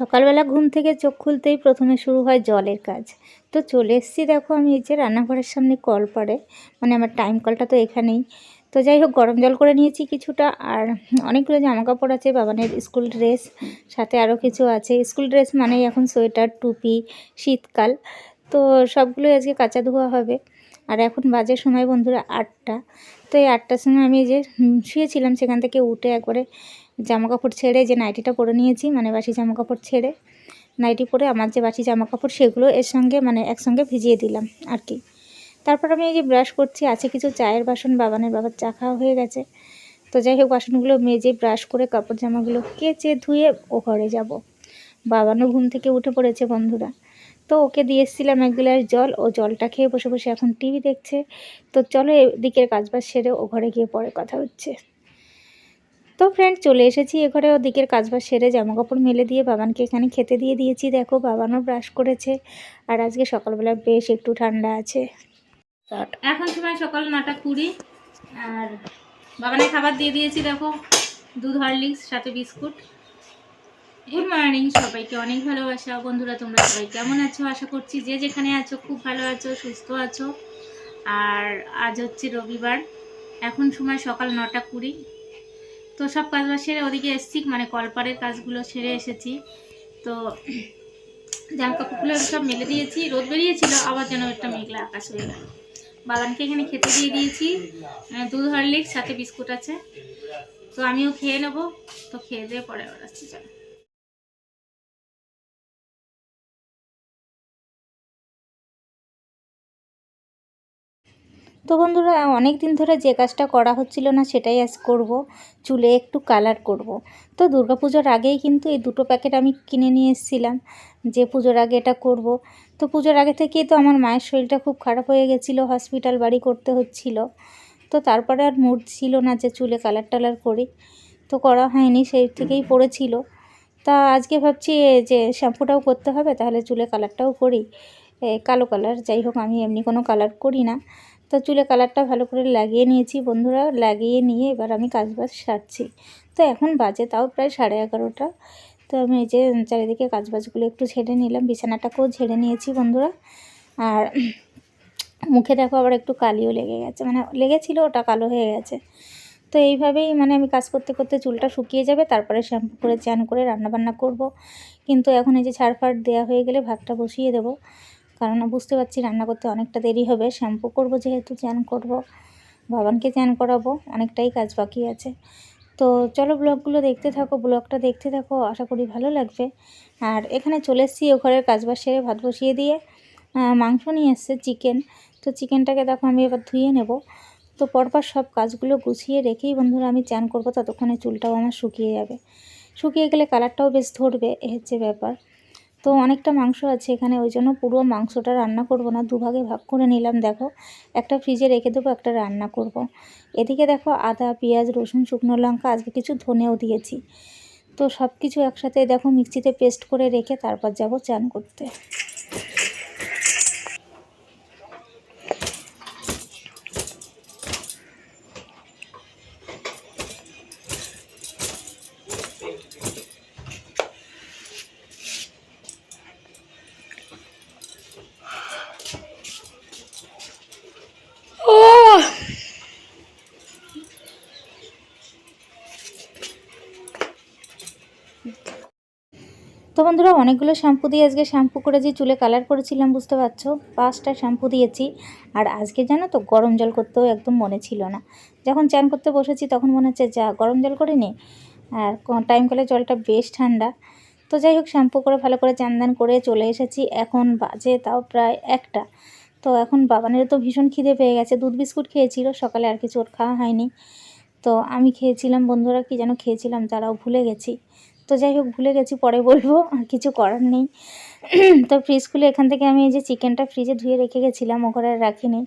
সকালবেলা ঘুম থেকে চোখ খুলতেই প্রথমে শুরু হয় জলের কাজ। তো চলে এসেছি, দেখো আমি এই যে রান্নাঘরের সামনে কল পড়ে মানে আমার টাইম কলটা তো এখানেই। তো যাই হোক, গরম জল করে নিয়েছি কিছুটা, আর অনেকগুলো জামা কাপড় আছে, বাবানের স্কুল ড্রেস সাথে আরও কিছু আছে। স্কুল ড্রেস মানেই এখন সোয়েটার টুপি, শীতকাল। তো সবগুলোই আজকে কাঁচা ধোয়া হবে। আর এখন বাজে সময় বন্ধুরা আটটা। তো এই আটটার সময় আমি যে শুয়েছিলাম সেখান থেকে উঠে একবারে জামা কাপড় ছেড়ে যে নাইটিটা পরে নিয়েছি মানে বাসি জামা কাপড় ছেড়ে নাইটি পরে আমার যে বাসি জামা কাপড় সেগুলো এর সঙ্গে মানে একসঙ্গে ভিজিয়ে দিলাম আর কি। তারপর আমি এই যে ব্রাশ করছি, আছে কিছু চায়ের বাসন, বাবানের বাবার চা খাওয়া হয়ে গেছে। তো যাই হোক, বাসনগুলো মেজে ব্রাশ করে কাপড় জামাগুলো কেচে ধুয়ে ও ঘরে যাব। বাবানও ঘুম থেকে উঠে পড়েছে বন্ধুরা। তো ওকে দিয়ে এসেছিলাম এক গ্লাস জল। ও জলটা খেয়ে বসে বসে এখন টিভি দেখছে। তো চলো এদিকের কাজবাজ সেরে ও ঘরে গিয়ে পরে কথা হচ্ছে। তো ফ্রেন্ড চলে এসেছি এ ঘরে। ওদিকের কাজবাজ সেরে জামা কাপড় মেলে দিয়ে বাবানকে এখানে খেতে দিয়ে দিয়েছি। দেখো বাবানও ব্রাশ করেছে। আর আজকে সকালবেলা বেশ একটু ঠান্ডা আছে। এখন সময় সকাল নটা কুড়ি। আর বাবানের খাবার দিয়ে দিয়েছি, দেখো। দুধ, হরলিক্স, সাথে বিস্কুট। গুড মর্নিং সবাইকে অনেক ভালোবাসা। বন্ধুরা, তোমরা সবাই কেমন আছো? আশা করছি যে যেখানে আছো, খুব ভালো আছো, সুস্থ আছো। আর আজ হচ্ছে রবিবার। এখন সময় সকাল নটা কুড়ি। তো সব কাজ বাজ সেরে ওদিকে এসেছি মানে কলপারের কাজগুলো সেরে এসেছি। তো জামা কাপড়গুলো সব মেলে দিয়েছি। রোদ বেরিয়েছিল, আবার যেন একটা মেঘলা আকাশ হয়ে গেল। বাগানকে এখানে খেতে দিয়ে দিয়েছি। দুধ, হরলিক্স, সাথে বিস্কুট আছে। তো আমিও খেয়ে নেব। তো খেয়ে দিয়ে পরে আবার আসছি, চলো। তো বন্ধুরা অনেক দিন ধরে যে কাজটা করা হচ্ছিল না, সেটাই আজ করব। চুলে একটু কালার করব। তো দুর্গাপুজোর আগেই কিন্তু এই দুটো প্যাকেট আমি কিনে নিয়ে এসেছিলাম, যে পুজোর আগে এটা করব। তো পুজোর আগে থেকেই তো আমার মায়ের শরীরটা খুব খারাপ হয়ে গেছিল, হসপিটাল বাড়ি করতে হচ্ছিল। তো তারপরে আর মুড ছিল না যে চুলে কালার টালার করি। তো করা হয়নি, সেই থেকেই পড়েছিল। তা আজকে ভাবছি যে শ্যাম্পুটাও করতে হবে, তাহলে চুলে কালারটাও করি। কালো কালার, যাই হোক, আমি এমনি কোনো কালার করি না। তো চুলে কালারটা ভালো করে লাগিয়ে নিয়েছি বন্ধুরা, লাগিয়ে নিয়ে এবার আমি কাজবাজ সারছি। তো এখন বাজে তাও প্রায় সাড়ে এগারোটা। তো আমি এই যে চারিদিকে কাজবাজগুলো একটু ছেড়ে নিলাম, বিছানাটাকেও ঝেড়ে নিয়েছি বন্ধুরা। আর মুখে দেখো আবার একটু কালিও লেগে গেছে মানে লেগেছিল, ওটা কালো হয়ে গেছে। তো এইভাবেই মানে আমি কাজ করতে করতে চুলটা শুকিয়ে যাবে, তারপরে শ্যাম্পু করে, চান করে, রান্নাবান্না করব। কিন্তু এখন এই যে ছাড় ফাড় দেওয়া হয়ে গেলে ভাতটা বসিয়ে দেবো। কারণ বুঝতে পারছি রান্না করতে অনেকটা দেরি হবে। শ্যাম্পু করব যেহেতু চান করব বাবানকে চান করাবো, অনেকটাই কাজ বাকি আছে। তো চলো ব্লগগুলো দেখতে থাকো, ব্লগটা দেখতে থাকো, আশা করি ভালো লাগবে। আর এখানে চলে এসেছি ও ঘরের কাজবাজ সেরে ভাত বসিয়ে দিয়ে। মাংস নিয়ে এসছে চিকেন। তো চিকেনটাকে দেখো আমি এবার ধুয়ে নেব। তো পরপর সব কাজগুলো গুছিয়ে রেখেই বন্ধুরা আমি চান করব, ততক্ষণে চুলটাও আমার শুকিয়ে যাবে। শুকিয়ে গেলে কালারটাও বেশ ধরবে, এ হচ্ছে ব্যাপার। তো অনেকটা মাংস আছে এখানে, ওই জন্য পুরো মাংসটা রান্না করব না, দুভাগে ভাগ করে নিলাম, দেখো। একটা ফ্রিজে রেখে দেবো, একটা রান্না করব। এদিকে দেখো আদা, পেঁয়াজ, রসুন, শুকনো লঙ্কা, আজকে কিছু ধনেও দিয়েছি। তো সব কিছু একসাথে দেখো মিক্সিতে পেস্ট করে রেখে তারপর যাব চান করতে। তো বন্ধুরা, অনেকগুলো শ্যাম্পু দিয়ে আজকে শ্যাম্পু করে যে চুলে কালার করেছিলাম, বুঝতে পারছ? পাঁচটা শ্যাম্পু দিয়েছি। আর আজকে জানো তো, গরম জল করতেও একদম মনে ছিল না। যখন চান করতে বসেছি, তখন মনে হচ্ছে, যা, গরম জল করে নি আর টাইম কলে জলটা বেশ ঠান্ডা। তো যাই হোক, শ্যাম্পু করে ভালো করে চান দান করে চলে এসেছি। এখন বাজে তাও প্রায় একটা। তো এখন বাবানের তো ভীষণ খিদে পেয়ে গেছে। দুধ বিস্কুট খেয়েছিল, সকালে আর কিছু ওর খাওয়া হয়নি। তো আমি খেয়েছিলাম, বন্ধুরা, কি যেন খেয়েছিলাম, তারাও ভুলে গেছি। তো যাই হোক, ভুলে গেছি, পরে বলব, আর কিছু করার নেই। তো ফ্রিজ খুলে এখান থেকে আমি এই যে চিকেনটা ফ্রিজে ধুয়ে রেখে গেছিলাম ওখানে রাখিনি।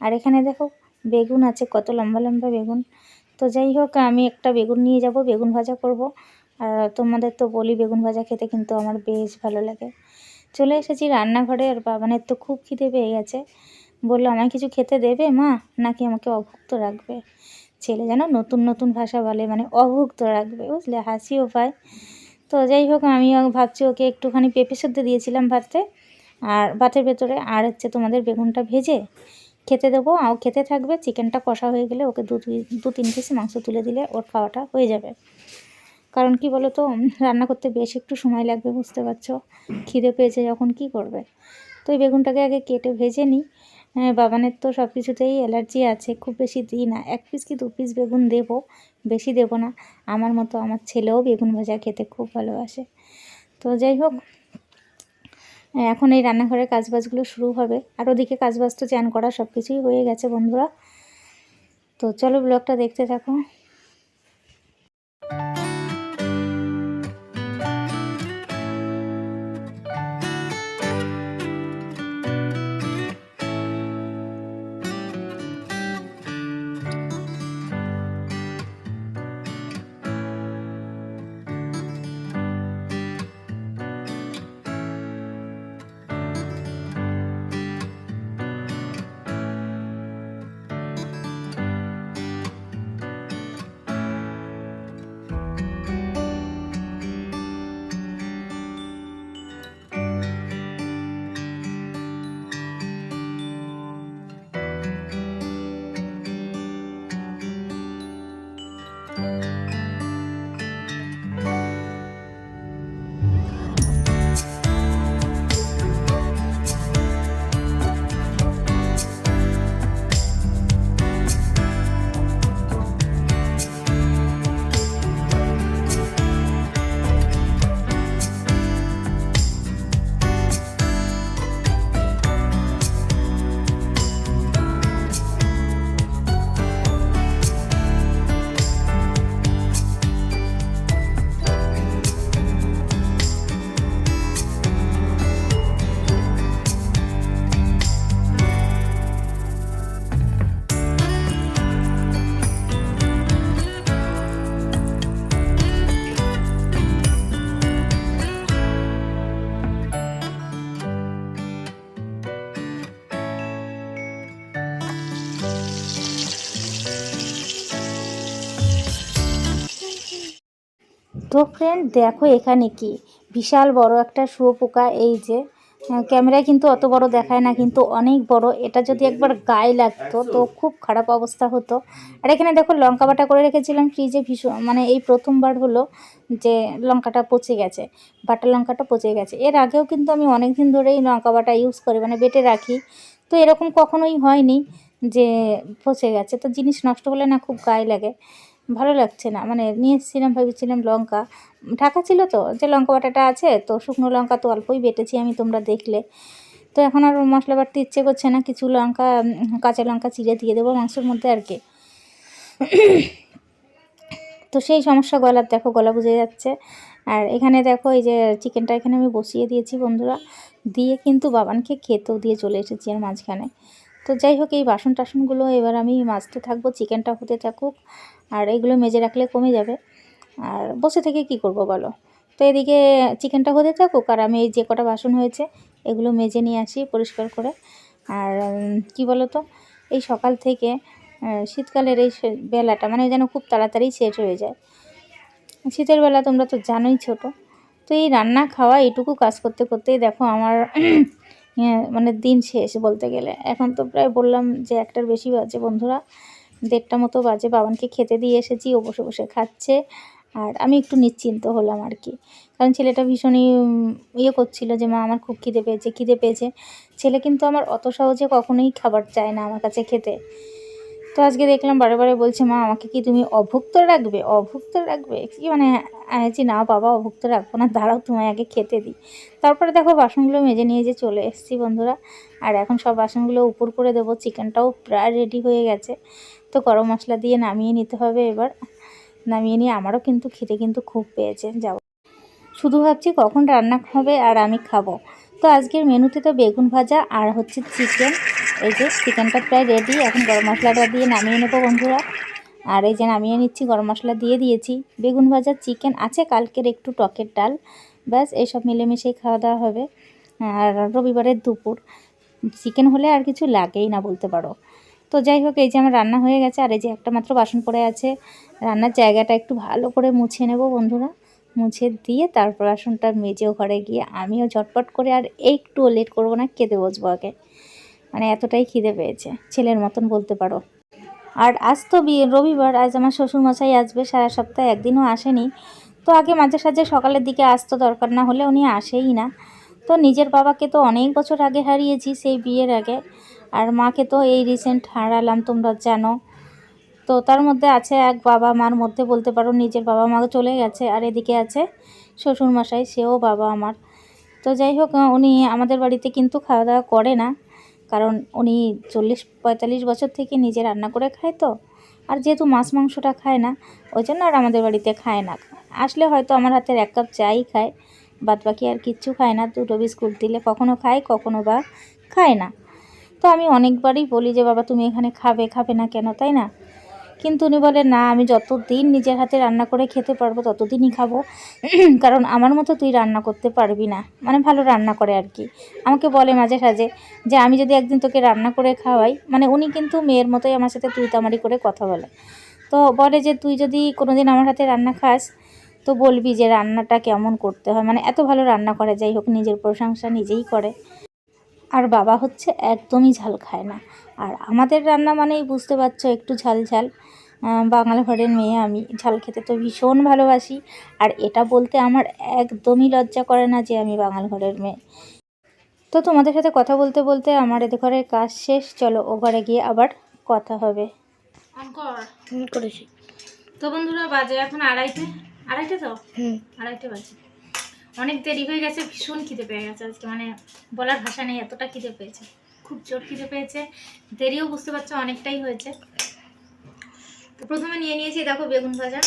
আর এখানে দেখো, বেগুন আছে, কত লম্বা লম্বা বেগুন। তো যাই হোক, আমি একটা বেগুন নিয়ে যাব, বেগুন ভাজা করব। আর তোমাদের তো বলি, বেগুন ভাজা খেতে কিন্তু আমার বেশ ভালো লাগে। চলে এসেছি রান্নাঘরে, আর বাবানের তো খুব খিদে পেয়ে গেছে। বলল, আমায় কিছু খেতে দেবে মা? নাকি আমাকে অভুক্ত রাখবে? ছেলে যেন নতুন নতুন ভাষা বলে মানে অভুক্ত রাখবে, বুঝলে? হাসিও পায়। তো যাই হোক, আমিও ভাবছি ওকে একটুখানি পেঁপে সেদ্ধ দিয়েছিলাম ভাতে। আর ভাতের ভেতরে আর হচ্ছে তোমাদের বেগুনটা ভেজে খেতে দেবো। আর খেতে থাকবে, চিকেনটা কষা হয়ে গেলে ওকে দু দু, তিন পিস মাংস তুলে দিলে ওর খাওয়াটা হয়ে যাবে। কারণ কি বলো তো রান্না করতে বেশ একটু সময় লাগবে, বুঝতে পারছ? খিদে পেয়েছে, যখন কি করবে? তো এই বেগুনটাকে আগে কেটে ভেজে নিই। বাবানের তো সব কিছুতেই অ্যালার্জি আছে, খুব বেশি দিই না। এক পিস কি দু পিস বেগুন দেবো, বেশি দেবো না। আমার মতো আমার ছেলেও বেগুন ভাজা খেতে খুব ভালোবাসে। তো যাই হোক, এখন এই রান্নাঘরের কাজবাজগুলো শুরু হবে। আর ওদিকে কাজবাজ তো চ্যান করা সব কিছুই হয়ে গেছে বন্ধুরা। তো চলো ব্লগটা দেখতে থাকো। তো ফ্রেন্ড দেখো এখানে কি? বিশাল বড় একটা শুয়োপোকা, এই যে ক্যামেরায় কিন্তু অত বড় দেখায় না, কিন্তু অনেক বড়। এটা যদি একবার গায়ে লাগতো, তো খুব খারাপ অবস্থা হতো। আর এখানে দেখো লঙ্কা বাটা করে রেখেছিলাম ফ্রিজে ভীষণ মানে এই প্রথমবার হলো যে লঙ্কাটা পচে গেছে, বাটা লঙ্কাটা পচে গেছে। এর আগেও কিন্তু আমি অনেক দিন ধরেই লঙ্কা বাটা ইউজ করি মানে বেটে রাখি। তো এরকম কখনোই হয়নি যে পচে গেছে। তো জিনিস নষ্ট হলে না খুব গায়ে লাগে। ভালো লাগছে না। মানে নিয়ে এসেছিলাম, ভেবেছিলাম লঙ্কা। ঢাকা ছিল তো, যে লঙ্কা বাটাটা আছে, তো শুকনো লঙ্কা তো অল্পই বেটেছি আমি, তোমরা দেখলে। তো এখন আর মশলা বাটতে ইচ্ছে করছে না, কিছু লঙ্কা, কাঁচা লঙ্কা চিড়ে দিয়ে দেবো মাংসের মধ্যে আর কি। তো সেই সমস্যা গলার, দেখো গলা বুঝে যাচ্ছে। আর এখানে দেখো, এই যে চিকেনটা এখানে আমি বসিয়ে দিয়েছি বন্ধুরা। দিয়ে কিন্তু বাবানকে খেতেও দিয়ে চলে এসেছি আর মাঝখানে। তো যাই হোক, এই বাসন টাসনগুলো এবার আমি মাজতে থাকব, চিকেনটা হতে থাকুক। আর এগুলো মেজে রাখলে কমে যাবে। আর বসে থেকে কি করব বলো? তো এদিকে চিকেনটা হতে থাকুক আর আমি এই যে কটা বাসন হয়েছে, এগুলো মেজে নিয়ে আসি পরিষ্কার করে। আর কি বলো তো এই সকাল থেকে শীতকালের এই বেলাটা মানে যেন খুব তাড়াতাড়ি শেষ হয়ে যায়। শীতের বেলা তোমরা তো জানোই ছোট। তো এই রান্না খাওয়া এইটুকু কাজ করতে করতেই দেখো আমার মানে দিন শেষ বলতে গেলে। এখন তো প্রায় বললাম যে একটার বেশি বাজে বন্ধুরা। দেড়টা মতো বাজে বাবানকে খেতে দিয়ে এসেছি, ও বসে বসে খাচ্ছে। আর আমি একটু নিশ্চিন্ত হলাম আর কি। কারণ ছেলেটা ভীষণই ইয়ে করছিল যে, মা, আমার খুব খিদে পেয়েছে খিদে পেয়েছে। ছেলে কিন্তু আমার অত সহজে কখনোই খাবার চায় না আমার কাছে খেতে। তো আজকে দেখলাম বারে বারে বলছে, মা, আমাকে কি তুমি অভুক্ত রাখবে? অভুক্ত রাখবে? কি মানে আছি না, বাবা, অভুক্ত রাখব না, দাঁড়াও, তোমায় আগে খেতে দিই। তারপরে দেখো বাসনগুলো মেজে নিয়ে যে চলে এসেছি বন্ধুরা। আর এখন সব বাসনগুলো উপর করে দেবো, চিকেনটাও প্রায় রেডি হয়ে গেছে। তো গরম মশলা দিয়ে নামিয়ে নিতে হবে এবার। নামিয়ে নিয়ে আমারও কিন্তু খেতে কিন্তু খুব পেয়েছে, যাও। শুধু ভাবছি কখন রান্না হবে আর আমি খাব। তো আজকের মেনুতে তো বেগুন ভাজা আর হচ্ছে চিকেন। এই যে চিকেনটা প্রায় রেডি এখন গরম মশলাটা দিয়ে নামিয়ে নেব বন্ধুরা। আর এই যে নামিয়ে নিচ্ছি, গরম মশলা দিয়ে দিয়েছি। বেগুন ভাজা চিকেন আছে, কালকের একটু টকের ডাল। ব্যাস, এইসব মিলেমিশেই খাওয়া দাওয়া হবে। আর রবিবারের দুপুর। চিকেন হলে আর কিছু লাগেই না বলতে পারো। তো যাই হোক, এই যে আমার রান্না হয়ে গেছে। আর এই যে একটা মাত্র বাসন পড়ে আছে। রান্নার জায়গাটা একটু ভালো করে মুছে নেব বন্ধুরা। মুছে দিয়ে তারপর আসনটা মেজেও ঘরে গিয়ে আমিও ঝটপট করে আর একটুও লেট করব না খেতে বসবো আগে। মানে এতটাই খিদে পেয়েছে। ছেলের মতন বলতে পারো। আর আজ তো বিয়ে রবিবার, আজ আমার শ্বশুরমশাই আসবে, সারা সপ্তাহে একদিনও আসেনি। তো আগে মাঝে সাঝে সকালের দিকে আসতো, দরকার না হলে উনি আসেই না। তো নিজের বাবাকে তো অনেক বছর আগে হারিয়েছি, সেই বিয়ের আগে। আর মাকে তো এই রিসেন্ট হারালাম, তোমরা জানো। তো তার মধ্যে আছে এক বাবা, মার মধ্যে বলতে পারো, নিজের বাবা মা চলে গেছে, আর এদিকে আছে শ্বশুরমশাই, সেও বাবা আমার। তো যাই হোক, উনি আমাদের বাড়িতে কিন্তু খাওয়া দাওয়া করে না। কারণ উনি চল্লিশ, পঁয়তাল্লিশ বছর থেকে নিজে রান্না করে খায় তো। আর যেহেতু মাছ মাংসটা খায় না, ওই জন্য আর আমাদের বাড়িতে খায় না। আসলে হয়তো আমার হাতের এক কাপ চাই খায়, বাদ বাকি আর কিচ্ছু খায় না। দুটো বিস্কুট দিলে কখনো খায়, কখনো বা খায় না। তো আমি অনেকবারই বলি যে, বাবা, তুমি এখানে খাবে খাবে না কেন? তাই না? কিন্তু উনি বলে, না, আমি যতদিন নিজের হাতে রান্না করে খেতে পারব, ততদিনই খাব। কারণ আমার মতো তুই রান্না করতে পারবি না। মানে ভালো রান্না করে আর কি। আমাকে বলে মাঝে সাঝে যে, আমি যদি একদিন তোকে রান্না করে খাওয়াই মানে উনি কিন্তু মেয়ের মতোই আমার সাথে তুই তামারি করে কথা বলে। তো বলে যে, তুই যদি কোনো দিন আমার হাতে রান্না খাস, তো বলবি যে রান্নাটা কেমন করতে হয়। মানে এত ভালো রান্না করে, যাই হোক, নিজের প্রশংসা নিজেই করে। আর বাবা হচ্ছে একদমই ঝাল খায় না। আর আমাদের রান্না মানেই বুঝতে পারছ একটু ঝাল ঝাল। বাঙাল ঘরের মেয়ে আমি ঝাল খেতে তো ভীষণ ভালোবাসি। আর এটা বলতে আমার একদমই লজ্জা করে না যে আমি বাঙাল ঘরের মেয়ে। তো তোমাদের সাথে কথা বলতে বলতে আমার এদের ঘরের কাজ শেষ। চলো ও ঘরে গিয়ে আবার কথা হবে। করেছি। তো বন্ধুরা বাজে এখন আড়াইটে। আড়াইটে তো? হুম। আড়াইটে বাজে। অনেক দেরি হয়ে গেছে, ভীষণ খিদে পেয়ে গেছে আজকে মানে বলার ভাষা নেই, এতটা খিদে পেয়েছে, খুব জোর খিদে পেয়েছে, দেরিও বুঝতে পারছ অনেকটাই হয়েছে। তো প্রথমে নিয়ে নিয়েছি, দেখো বেগুন ভাজা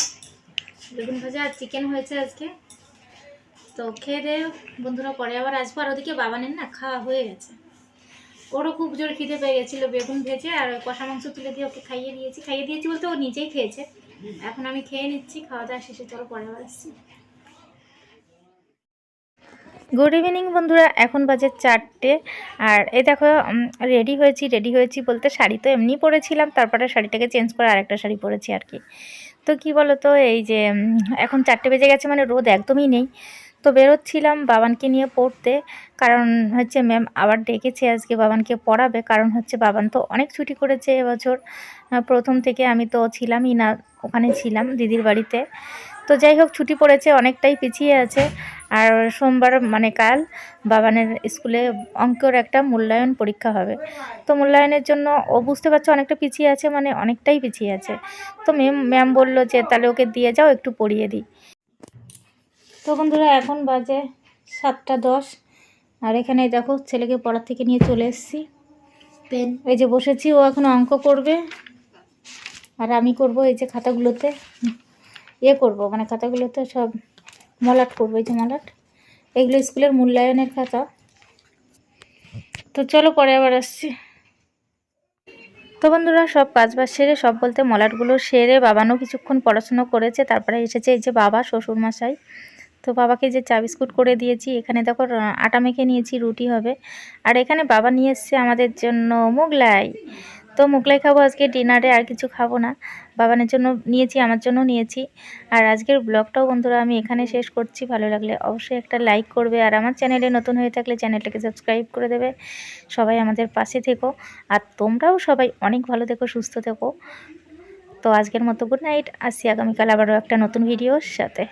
বেগুন ভাজা আর চিকেন হয়েছে আজকে। তো খেয়ে দিয়ে বন্ধুরা পরে আবার আসব, আর ওদিকে বাবানের না খাওয়া হয়ে গেছে। ওরও খুব জোর খিদে পেয়ে গেছিল বেগুন ভেজে, আর কষা মাংস তুলে দিয়ে ওকে খাইয়ে দিয়েছি খাইয়ে দিয়েছি বলতে ও নিজেই খেয়েছে। এখন আমি খেয়ে নিচ্ছি, খাওয়া দাওয়া শেষে, চলো পরে আবার আসছি। গুড ইভিনিং বন্ধুরা। এখন বাজে চারটে। আর এই দেখো রেডি হয়েছি রেডি হয়েছি বলতে শাড়ি তো এমনি পরেছিলাম, তারপরে শাড়িটাকে চেঞ্জ করে আরেকটা শাড়ি পরেছি আর কি। তো কি বলো তো এই যে এখন চারটে বেজে গেছে মানে রোদ একদমই নেই। তো বেরোচ্ছিলাম বাবানকে নিয়ে পড়তে, কারণ হচ্ছে ম্যাম আবার ডেকেছে আজকে বাবানকে পড়াবে, কারণ হচ্ছে বাবান তো অনেক ছুটি করেছে এবছর। প্রথম থেকে আমি তো ছিলামই না, ওখানে ছিলাম দিদির বাড়িতে। তো যাই হোক, ছুটি পড়েছে, অনেকটাই পিছিয়ে আছে। আর সোমবার মানে কাল বাবানের স্কুলে অঙ্কের একটা মূল্যায়ন পরীক্ষা হবে। তো মূল্যায়নের জন্য ও বুঝতে পারছে অনেকটা পিছিয়ে আছে মানে অনেকটাই পিছিয়ে আছে। তো ম্যাম ম্যাম বলল যে তাহলে ওকে দিয়ে যাও একটু পড়িয়ে দিই। তো বন্ধুরা এখন বাজে সাতটা দশ। আর এখানে দেখো ছেলেকে পড়ার থেকে নিয়ে চলে এসেছি। পেন এই যে বসেছি ও এখন অঙ্ক করবে। আর আমি করব এই যে খাতাগুলোতে। ইয়ে করব মানে খাতাগুলোতে সব মলাট করব এই যে মলাট। এগুলো স্কুলের মূল্যায়নের খাতা। তো চলো পরে আবার আসছি। তো বন্ধুরা, সব কাজ বাজ সেরে সব বলতে মলাটগুলো সেরে বাবানও কিছুক্ষণ পড়াশুনো করেছে, তারপরে এসেছে এই যে বাবা, শ্বশুরমশাই। তো বাবাকে যে চা বিস্কুট করে দিয়েছি, এখানে দেখো আটা মেখে নিয়েছি, রুটি হবে। আর এখানে বাবা নিয়ে এসছে আমাদের জন্য মোগলাই। তো মোগলাই খাব, আজকে ডিনারে আর কিছু খাব না। বাবানের জন্য নিয়েছি, আমার জন্য নিয়েছি। আর আজকের ব্লগটাও বন্ধুরা আমি এখানে শেষ করছি। ভালো লাগলে অবশ্যই একটা লাইক করবে। আর আমার চ্যানেলে নতুন হয়ে থাকলে চ্যানেলটাকে সাবস্ক্রাইব করে দেবে। সবাই আমাদের পাশে থেকো। আর তোমরাও সবাই অনেক ভালো থেকো, সুস্থ থেকো। তো আজকের মতো গুড নাইট আসছি আগামীকাল আবারও একটা নতুন ভিডিওর সাথে।